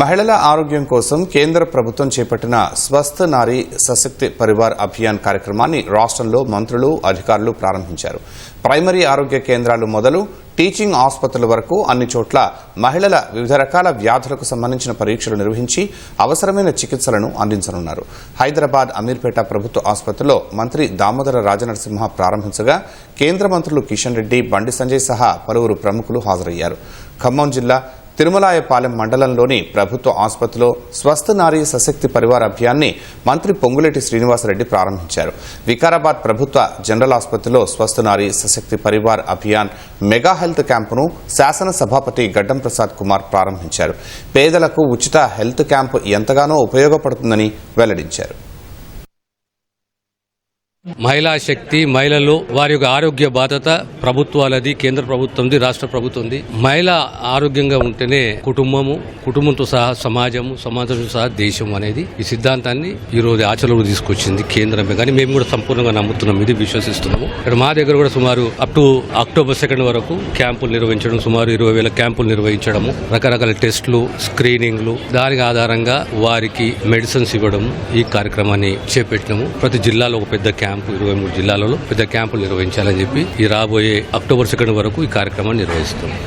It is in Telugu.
మహిళల ఆరోగ్యం కోసం కేంద్ర ప్రభుత్వం చేపట్టిన స్వస్థ నారీ సశక్తి పరివార్ అభియాన్ కార్యక్రమాన్ని రాష్ట్రంలో మంత్రులు అధికారులు ప్రారంభించారు. ప్రైమరీ ఆరోగ్య కేంద్రాలు మొదలు టీచింగ్ ఆసుపత్రుల వరకు అన్ని చోట్ల మహిళల వివిధ రకాల వ్యాధులకు సంబంధించిన పరీక్షలు నిర్వహించి అవసరమైన చికిత్సలను అందించనున్నారు. హైదరాబాద్ అమీర్పేట ప్రభుత్వ ఆసుపత్రిలో మంత్రి దామోదర రాజనరసింహ ప్రారంభించగా కేంద్ర మంత్రులు కిషన్ రెడ్డి బండి సంజయ్ సహా పలువురు ప్రముఖులు హాజరయ్యారు. ఖమ్మం జిల్లా తిరుమలాయపాలెం మండలంలోని ప్రభుత్వ ఆసుపత్రిలో స్వస్థ నారీ సశక్తి పరివార్ అభియాన్ని మంత్రి పొంగులేటి శ్రీనివాసరెడ్డి ప్రారంభించారు. వికారాబాద్ ప్రభుత్వ జనరల్ ఆసుపత్రిలో స్వస్థ నారీ సశక్తి పరివార్ అభియాన్ మెగా హెల్త్ క్యాంపును శాసన సభాపతి గడ్డం ప్రసాద్ కుమార్ ప్రారంభించారు. పేదలకు ఉచిత హెల్త్ క్యాంపు ఎంతగానో ఉపయోగపడుతుందని వెల్లడించారు. మహిళా శక్తి మహిళలు వారి యొక్క ఆరోగ్య బాధ్యత ప్రభుత్వాలది కేంద్ర ప్రభుత్వంది రాష్ట్ర ప్రభుత్వంది. మహిళ ఆరోగ్యంగా ఉంటేనే కుటుంబము కుటుంబంతో సహా సమాజము సమాజంతో సహా దేశం అనేది ఈ సిద్ధాంతాన్ని ఈ రోజు ఆచరణలో తీసుకొచ్చింది కేంద్రమే. కానీ మేము కూడా సంపూర్ణంగా నమ్ముతున్నాం ఇది విశ్వసిస్తున్నాము. ఇక్కడ మా దగ్గర కూడా సుమారు అప్ టు అక్టోబర్ సెకండ్ వరకు క్యాంపులు నిర్వహించడం సుమారు ఇరవై వేల క్యాంపులు నిర్వహించడము రకరకాల టెస్టులు స్క్రీనింగ్లు దానికి ఆధారంగా వారికి మెడిసిన్స్ ఇవ్వడం ఈ కార్యక్రమాన్ని చేపట్టినాము. ప్రతి జిల్లాలో ఒక పెద్ద క్యాంప్ క్యాంపు ఇరవై మూడు జిల్లాలలో పెద్ద క్యాంపులు నిర్వహించాలని చెప్పి ఈ రాబోయే అక్టోబర్ సెకండ్ వరకు ఈ కార్యక్రమాన్ని నిర్వహిస్తున్నాం.